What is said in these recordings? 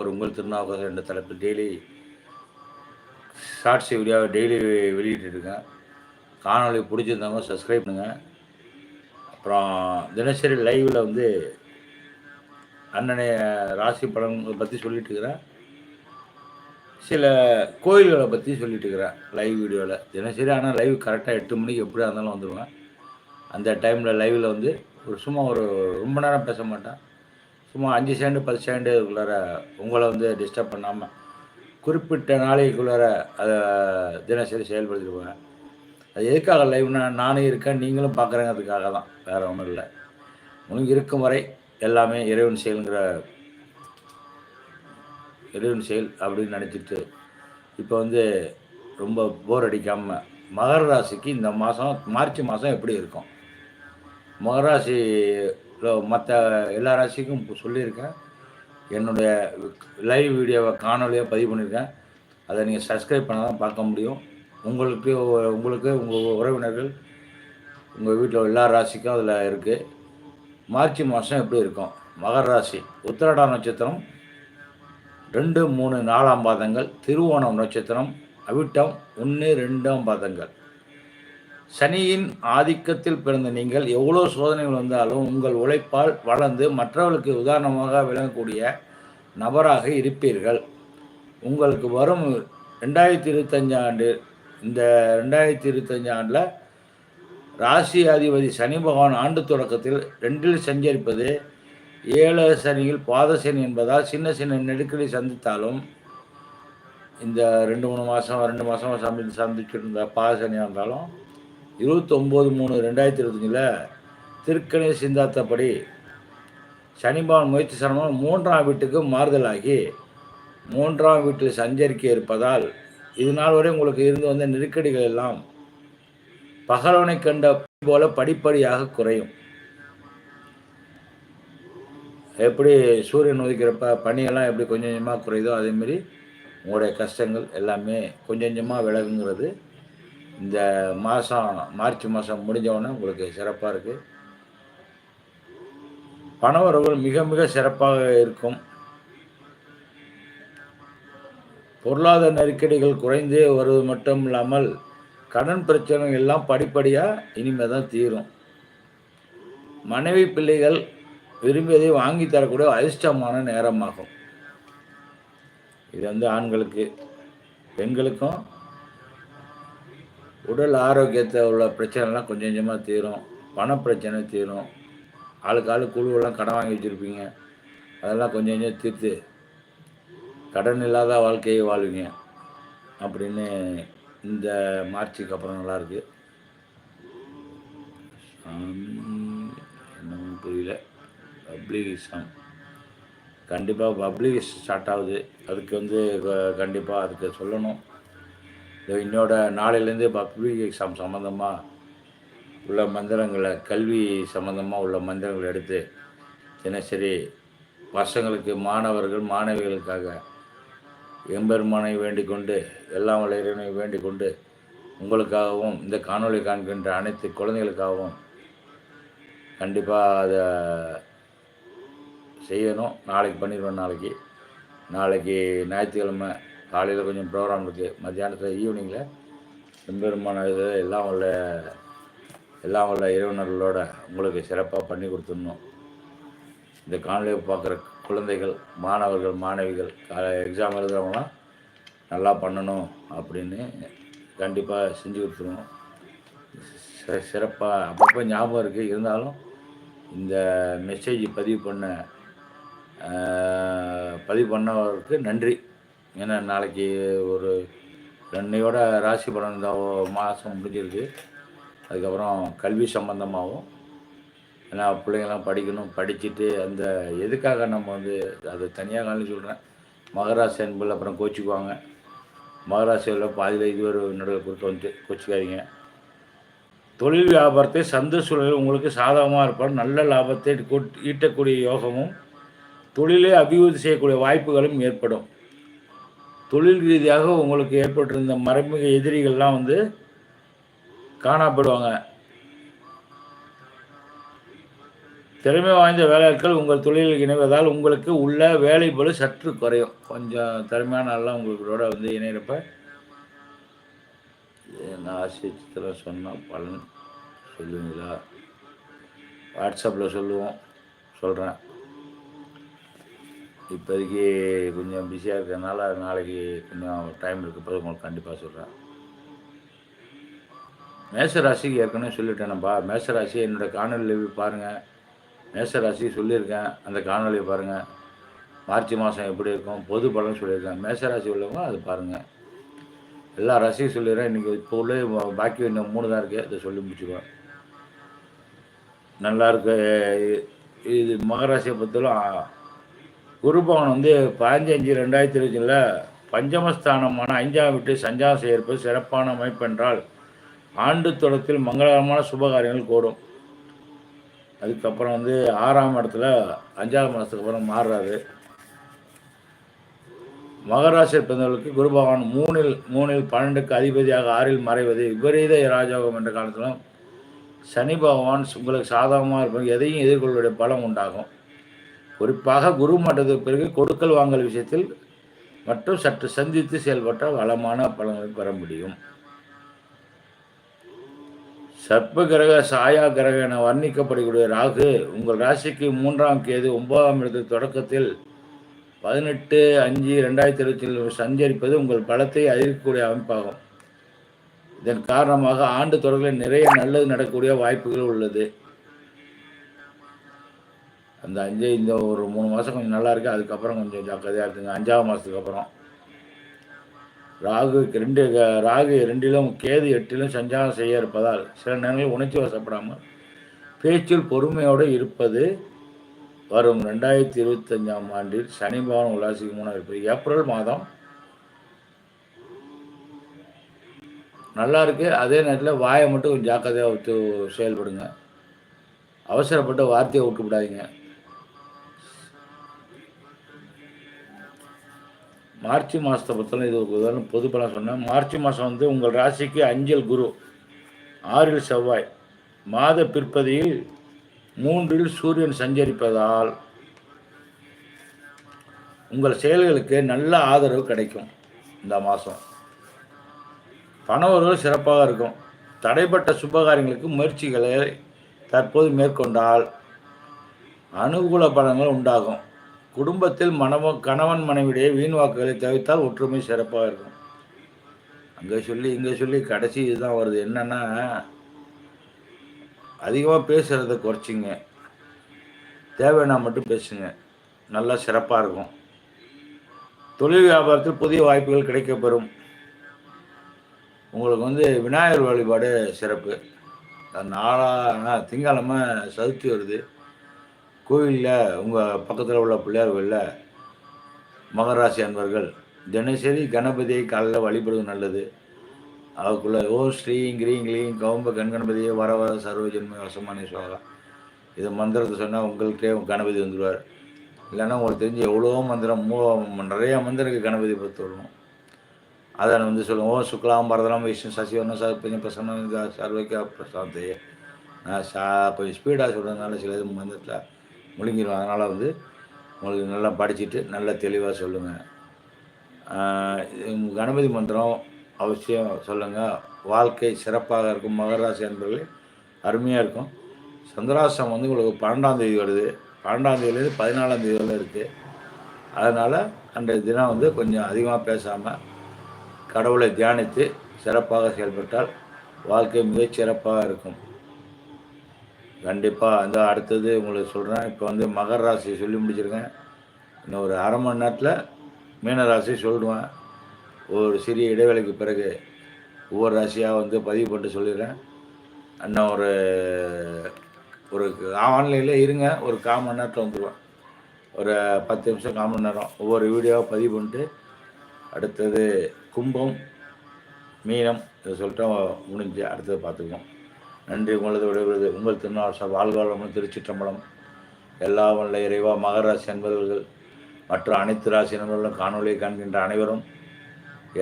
ஒரு உங்கள் திருநாவுக்கரசர் என்ற தலைப்பில் டெய்லி ஷார்ட்ஸ் வீடியோவை டெய்லி வெளியிட்டுருக்கேன். காணொளி பிடிச்சிருந்தவங்க சப்ஸ்கிரைப் பண்ணுங்கள் அப்புறம் தினசரி லைவில் வந்து அண்ணனைய ராசி பலன்களை பற்றி சொல்லிட்டு இருக்கிறேன் சில கோயில்களை பற்றி சொல்லிட்டு இருக்கிறேன் லைவ் வீடியோவில் தினசரி ஆனால் லைவ் கரெக்டாக எட்டு மணிக்கு எப்படியா இருந்தாலும் வந்துடுவேன் அந்த டைமில் லைவில் வந்து ஒரு சும்மா ஒரு ரொம்ப நேரம் பேச மாட்டேன். சும்மா அஞ்சு செகண்டு பத்து செகண்டுக்குள்ளார உங்களை வந்து டிஸ்டர்ப் பண்ணாமல் குறிப்பிட்ட நாளைக்குள்ளார அதை தினசரி செயல்படுத்திடுவேன். அது எதுக்காக லைவ்னா நானும் இருக்கேன் நீங்களும் பார்க்குறேங்கிறதுக்காக தான். வேறு ஒன்றும் இல்லை. உனக்கு இருக்கும் வரை எல்லாமே இறைவன் செயலுங்கிற இறைவன் செயல் அப்படின்னு நினச்சிட்டு இப்போ வந்து ரொம்ப போர் அடிக்காமல் மகர ராசிக்கு இந்த மாதம் மார்ச் மாதம் எப்படி இருக்கும்? மகராசியில் மற்ற எல்லா ராசிக்கும் சொல்லியிருக்கேன். என்னுடைய லைவ் வீடியோவை காணொலியாக பதிவு பண்ணியிருக்கேன். அதை நீங்கள் சப்ஸ்கிரைப் பண்ண தான் பார்க்க முடியும். உங்களுக்கு உங்களுக்கு உங்கள் உறவினர்கள் உங்கள் வீட்டில் எல்லா ராசிக்கும் அதில் இருக்குது மார்ச் மாதம் எப்படி இருக்கும்? மகர ராசி உத்திரடா நட்சத்திரம் ரெண்டு மூணு நாலாம் பாதங்கள் திருவோணம் நட்சத்திரம் அவிட்டம் ஒன்று ரெண்டாம் பாதங்கள். சனியின் ஆதிக்கத்தில் பிறந்த நீங்கள் எவ்வளோ சோதனைகள் வந்தாலும் உங்கள் உழைப்பால் வளர்ந்து மற்றவர்களுக்கு உதாரணமாக விளங்கக்கூடிய நபராக இருப்பீர்கள். உங்களுக்கு வரும் ரெண்டாயிரத்தி இருபத்தஞ்சு ஆண்டு இந்த ரெண்டாயிரத்தி இருபத்தஞ்சு ஆண்டில் ராசி அதிபதி சனி பகவான் ஆண்டு தொடக்கத்தில் ரெண்டில் சஞ்சரிப்பது ஏழு சனியில் பாத சனி என்பதால் சின்ன சின்ன நெருக்கடி சந்தித்தாலும் இந்த ரெண்டு மூணு மாதம் ரெண்டு மாதம் சந்தி சந்திச்சுட்டு இருந்த பாத சனியாக இருந்தாலும் இருபத்தொம்போது மூணு ரெண்டாயிரத்தி இருபத்தஞ்சில் திருக்கணி சிந்தாத்தப்படி சனிபான் முயற்சி சனமாக மூன்றாம் வீட்டுக்கு மாறுதலாகி மூன்றாம் வீட்டில் சஞ்சரிக்க இருப்பதால் இது நாள் வரை உங்களுக்கு இருந்து வந்த நெருக்கடிகள் எல்லாம் பகலவனை கண்ட போல படிப்படியாக குறையும். எப்படி சூரியன் உதிக்கிறப்ப பனியெல்லாம் எப்படி கொஞ்சம் கொஞ்சமாக குறையுதோ அதேமாரி உங்களுடைய கஷ்டங்கள் எல்லாமே கொஞ்சம் கொஞ்சமாக விலகுங்கிறது இந்த மாதம் மார்ச் மாதம் முடிஞ்சவொடனே உங்களுக்கு சிறப்பாக இருக்குது பணவரவுகள் மிக மிக சிறப்பாக இருக்கும். பொருளாதார நெருக்கடிகள் குறைந்தே வருவது மட்டும் இல்லாமல் கடன் பிரச்சனைகள் எல்லாம் படிப்படியாக இனிமேல் தான் தீரும். மனைவி பிள்ளைகள் விரும்பியதை வாங்கி தரக்கூடிய அதிர்ஷ்டமான நேரமாகும். இது வந்து ஆண்களுக்கு பெண்களுக்கும் உடல் ஆரோக்கியத்தை உள்ள பிரச்சனைலாம் கொஞ்சம் கொஞ்சமாக தீரும். பணப்பிரச்சனை தீரும். ஆளுக்கு ஆளு குழுவெல்லாம் கடன் வாங்கி வச்சுருப்பீங்க. அதெல்லாம் கொஞ்சம் கொஞ்சம் தீர்த்து கடன் இல்லாத வாழ்க்கையை வாழ்வீங்க அப்படின்னு இந்த மார்ச்சுக்கு அப்புறம் நல்லாயிருக்கு என்னன்னு புரியல. பப்ளிகிசம் கண்டிப்பாக பப்ளிக் ஸ்டார்ட் ஆகுது. அதுக்கு வந்து கண்டிப்பாக அதுக்கு சொல்லணும். என்னோட நாளையிலேருந்து பப்ளிக் எக்ஸாம் சம்மந்தமாக உள்ள மந்திரங்களை கல்வி சம்மந்தமாக உள்ள மந்திரங்களை எடுத்து தினசரி பசங்களுக்கு மாணவர்கள் மாணவிகளுக்காக எம்பெருமானை வேண்டிக் கொண்டு எல்லாம் வளையறனை வேண்டிக் கொண்டு உங்களுக்காகவும் இந்த காணொளி காண்கின்ற அனைத்து குழந்தைகளுக்காகவும் கண்டிப்பாக அதை செய்யணும். நாளைக்கு பண்ணிடுவேன் நாளைக்கு. நாளைக்கு ஞாயிற்றுக்கிழமை காலையில் கொஞ்சம் ப்ரோக்ராம் இருக்குது மத்தியானத்தில் ஈவினிங்கில் எம்பெருமான இது எல்லாம் உள்ள எல்லாம் உள்ள இறைவனர்களோட உங்களுக்கு சிறப்பாக பண்ணி கொடுத்துடணும். இந்த காணொலியை பார்க்குற குழந்தைகள் மாணவர்கள் மாணவிகள் காலை எக்ஸாம் எழுதுகிறவங்களாம் நல்லா பண்ணணும் அப்படின்னு கண்டிப்பாக செஞ்சு கொடுத்துருவோம் சிறப்பாக அப்பப்போ ஞாபகம் இருக்குது இருந்தாலும் இந்த மெசேஜ் பதிவு பண்ண பதிவு பண்ணவருக்கு நன்றி. ஏன்னா நாளைக்கு ஒரு ரெண்டையோட ராசி பலன் இந்த மாதம் முடிஞ்சிருக்கு. அதுக்கப்புறம் கல்வி சம்மந்தமாகவும் ஏன்னா பிள்ளைங்கள்லாம் படிக்கணும் படிச்சுட்டு அந்த எதுக்காக நம்ம வந்து அது தனியாக காலையில் சொல்கிறேன் மகராசி என்பதில் அப்புறம் கோச்சிக்குவாங்க. மகராசியில் பாதியில் இதுவரை ஒரு நடுவில் கொடுத்து வந்து கோச்சிக்காதீங்க. தொழில் வியாபாரத்தை சந்த சூழலில் உங்களுக்கு சாதகமாக இருப்பார். நல்ல லாபத்தை ஈட்டக்கூடிய யோகமும் தொழிலை அபிவிருத்தி செய்யக்கூடிய வாய்ப்புகளும் ஏற்படும். தொழில் ரீதியாக உங்களுக்கு ஏற்பட்டிருந்த மறைமுக எதிரிகள்லாம் வந்து காணப்படுவாங்க. திறமை வாய்ந்த வேலையாட்கள் உங்கள் தொழிலில் இணைவதால் உங்களுக்கு உள்ள வேலை போல சற்று குறையும். கொஞ்சம் திறமையான ஆள்லாம் உங்களோட வந்து இணைகிறப்ப எங்கள் ஆசிரியத்தில் சொன்னால் பலன் சொல்லுவீங்களா? வாட்ஸ்அப்பில் சொல்லுவோம் சொல்கிறேன் இப்போதைக்கு கொஞ்சம் பிஸியாக இருக்கிறதுனால நாளைக்கு கொஞ்சம் டைம் இருக்கப்போ உங்களுக்கு கண்டிப்பாக சொல்கிறேன் மேசராசிக்கு ஏற்கனவே சொல்லிட்டேனப்பா. மேசராசி என்னோடய காணொலியில் பாருங்கள் மேசராசி சொல்லியிருக்கேன். அந்த காணொலியை பாருங்கள் மார்ச் மாதம் எப்படி இருக்கும் பொது பலன் சொல்லியிருக்கேன். மேசராசி உள்ளவங்க அது பாருங்கள் எல்லா ராசியும் சொல்லிடுறேன். இன்றைக்கி இப்போ உள்ள பாக்கி இன்னும் மூணு தான் இருக்குது அதை சொல்லி முடிச்சுக்குவேன். நல்லா இருக்கு. இது மகராசியை பொறுத்தவரை குருபவன் வந்து பதினஞ்சு அஞ்சு ரெண்டாயிரத்தி இருபத்தில பஞ்சமஸ்தானமான ஐந்தாம் விட்டு சஞ்சாரம் செய்யறது சிறப்பான அமைப்பு என்றால் ஆண்டு தொடத்தில் மங்களகரமான சுபகாரியங்கள் கூடும். அதுக்கப்புறம் வந்து ஆறாம் இடத்துல அஞ்சாவது மாதத்துக்கு அப்புறம் மாறுறாரு. மகராசி பிறந்தவர்களுக்கு குரு பகவான் மூணில் மூணில் பன்னெண்டுக்கு அதிபதியாக ஆறில் மறைவது விபரீத ராஜோகம் என்ற காலத்திலும் சனி பகவான் உங்களுக்கு சாதகமாக இருப்பது எதையும் எதிர்கொள்வடைய பலம் உண்டாகும். குறிப்பாக குரு மட்டத்துக்கு பிறகு கொடுக்கல் வாங்கல் விஷயத்தில் மற்றும் சற்று சந்தித்து செயல்பட்ட வளமான பலன்கள் பெற முடியும். சர்ப்ப கிரக சாயா கிரக என வர்ணிக்கப்படுகிற ராகு உங்கள் ராசிக்கு மூன்றாம் கேது ஒன்பதாம் இடத்து தொடக்கத்தில் பதினெட்டு அஞ்சு ரெண்டாயிரத்தி இருபத்தி சஞ்சரிப்பது உங்கள் பலத்தை அறிவிக்கக்கூடிய அமைப்பாகும். இதன் காரணமாக ஆண்டு தொடர்களில் நிறைய நல்லது நடக்கக்கூடிய வாய்ப்புகள் உள்ளது. அந்த அஞ்சு இந்த ஒரு மூணு மாதம் கொஞ்சம் நல்லா இருக்குது அதுக்கப்புறம் கொஞ்சம் ஜாக்கிரதையாக இருக்குங்க அஞ்சாவது மாதத்துக்கு அப்புறம். ராகு ரெண்டு ராகு ரெண்டிலும் கேது எட்டிலும் சஞ்சாரம் செய்ய இருப்பதால் சில நேரங்களில் உணர்ச்சி வசப்படாமல் பேச்சில் பொறுமையோடு இருப்பது வரும். ரெண்டாயிரத்தி இருபத்தஞ்சாம் ஆண்டில் சனி பவன் உல்லாசிக்கு மூணாக இருப்பது. ஏப்ரல் மாதம் நல்லா இருக்குது அதே நேரத்தில் வாயை மட்டும் கொஞ்சம் ஜாக்கிரதையாக செயல்படுங்க. அவசரப்பட்டு வார்த்தையை விட்டுவிடாதீங்க மார்ச் மாதத்தை பற்றின இது ஒரு உதாரணம் பொது சொன்னேன் மார்ச் மாதம் வந்து உங்கள் ராசிக்கு அஞ்சல் குரு ஆறில் செவ்வாய். மாத பிற்பதியில் மூன்றில் சூரியன் சஞ்சரிப்பதால் உங்கள் செயல்களுக்கு நல்ல ஆதரவு கிடைக்கும் இந்த மாதம் பணவர்கள் சிறப்பாக இருக்கும். தடைப்பட்ட சுபகாரியங்களுக்கு முயற்சிகளை தற்போது மேற்கொண்டால் அனுகூல பலங்கள் உண்டாகும். குடும்பத்தில் மனவ கணவன் மனைவிடைய வீண் வாக்குகளை தவிர்த்தால் ஒற்றுமை சிறப்பாக இருக்கும். அங்கே சொல்லி இங்கே சொல்லி கடைசி இதுதான் வருது. என்னென்னா அதிகமாக பேசுகிறத குறைச்சிங்க. தேவைன்னா மட்டும் பேசுங்க. நல்லா சிறப்பாக இருக்கும். தொழில் வியாபாரத்தில் புதிய வாய்ப்புகள் கிடைக்கப்பெறும். உங்களுக்கு வந்து விநாயகர் வழிபாடு சிறப்பு. நாளா திங்கக்கிழமை சதுர்த்தி வருது. கோயிலில் உங்கள் பக்கத்தில் உள்ள பிள்ளையார் கோயிலில் மகராசி அன்பர்கள் தினசரி கணபதியை காலையில் வழிபடுவது நல்லது. அதுக்குள்ளே ஓ ஸ்ரீங் கிரீங் கிளீங் கவும்ப கண்கணபதியை வர வர சர்வஜன்ம வசமான சுவாகா. இது மந்திரத்தை சொன்னால் உங்களுக்கே கணபதி வந்துடுவார் இல்லைன்னா உங்களுக்கு தெரிஞ்சு எவ்வளோ மந்திரம் மூ நிறையா மந்திரம் கணபதி பற்றி வரணும் அதை வந்து சொல்லுவோம் ஓ சுக்லாம் பரதலாம் விஷ்ணு சசிவர்ணம் சார் கொஞ்சம் பிரசன்ன சர்வைக்கா பிரசாந்தையே நான் சா கொஞ்சம் ஸ்பீடாக சொல்கிறதுனால சில இது மந்திரத்தில் முழுங்கிடும் அதனால் வந்து உங்களுக்கு நல்லா படிச்சுட்டு நல்லா தெளிவாக சொல்லுங்கள் கணபதி மந்திரம் அவசியம் சொல்லுங்கள் வாழ்க்கை சிறப்பாக இருக்கும். மகராசி அன்பர்களே அருமையாக இருக்கும். சந்திராசம் வந்து உங்களுக்கு பன்னெண்டாம் தேதி வருது. பன்னெண்டாம் தேதியிலேருந்து பதினாலாம் தேதி வரை இருக்குது அதனால் அன்றைய தினம் வந்து கொஞ்சம் அதிகமாக பேசாமல் கடவுளை தியானித்து சிறப்பாக செயல்பட்டால் வாழ்க்கை மிகச் சிறப்பாக இருக்கும். கண்டிப்பாக அந்த அடுத்தது உங்களுக்கு சொல்கிறேன் இப்போ வந்து மகர ராசி சொல்லி முடிச்சிருக்கேன். இன்னும் ஒரு அரை மணி நேரத்தில் மீனராசி சொல்லிடுவேன் ஒரு சிறிய இடைவேளைக்கு பிறகு ஒவ்வொரு ராசியாக வந்து பதிவு பண்ணிட்டு சொல்லிடுறேன். இன்னும் ஒரு ஒரு ஆன்லைனில் இருங்க. ஒரு கால் மணி நேரத்தில் வந்துடுவேன் ஒரு பத்து நிமிஷம் கால் மணி நேரம் ஒவ்வொரு வீடியோவாக பதிவு பண்ணிட்டு அடுத்தது கும்பம் மீனம் இதை சொல்லிட்டு முடிஞ்சு. அடுத்தது பார்த்துக்குவோம். நன்றி உங்களது விடைபெறுவது. உங்கள் திருநாள் வாழ்வாளமும் திருச்சிற்றம்பலம். எல்லா வல்ல இறைவா மகராசி என்பவர்கள் மற்ற அனைத்து ராசி நண்பர்களும் காணொலியை காண்கின்ற அனைவரும்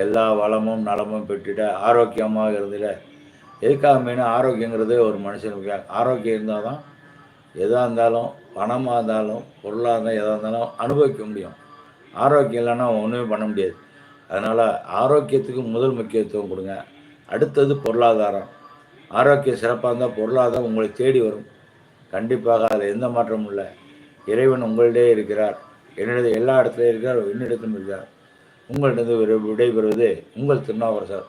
எல்லா வளமும் நலமும் பெற்றிட ஆரோக்கியமாக இருந்திட. எதுக்காக மெயினாக ஆரோக்கியங்கிறது ஒரு மனுஷனுக்கு ஆரோக்கியம் இருந்தால் தான் எதாக இருந்தாலும் பணமாக இருந்தாலும் பொருளாக இருந்தால் எதாக இருந்தாலும் அனுபவிக்க முடியும். ஆரோக்கியம் இல்லைன்னா ஒன்றுமே பண்ண முடியாது. அதனால் ஆரோக்கியத்துக்கு முதல் முக்கியத்துவம் கொடுங்க. அடுத்தது பொருளாதாரம். ஆரோக்கியம் சிறப்பாக இருந்தால் பொருளாதாரம் உங்களை தேடி வரும். கண்டிப்பாக அதில் எந்த மாற்றமும் இல்லை. இறைவன் உங்களிடையே இருக்கிறார். என்னிடத்தில் எல்லா இடத்துலையும் இருக்கிறார் என்னிடத்திலும் இருக்கிறார். உங்களிடம் விடை விடைபெறுவது உங்கள் திருநாவரசர்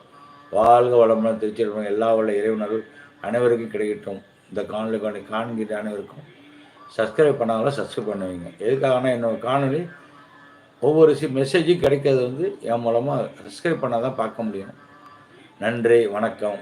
வாழ்க வளமுடன் திருச்சிருப்பம் எல்லா உள்ள இறைவனர்கள் அனைவருக்கும் கிடைக்கட்டும். இந்த காணொலி காணி காண்கிற அனைவருக்கும் சப்ஸ்கிரைப் பண்ணாங்களோ சப்ஸ்கிரைப் பண்ணுவீங்க. எதுக்காகனா என்னோட காணொலி ஒவ்வொரு சி மெசேஜும் கிடைக்கிறது வந்து என் மூலமாக சப்ஸ்கிரைப் பண்ணால் தான் பார்க்க முடியும். நன்றி வணக்கம்.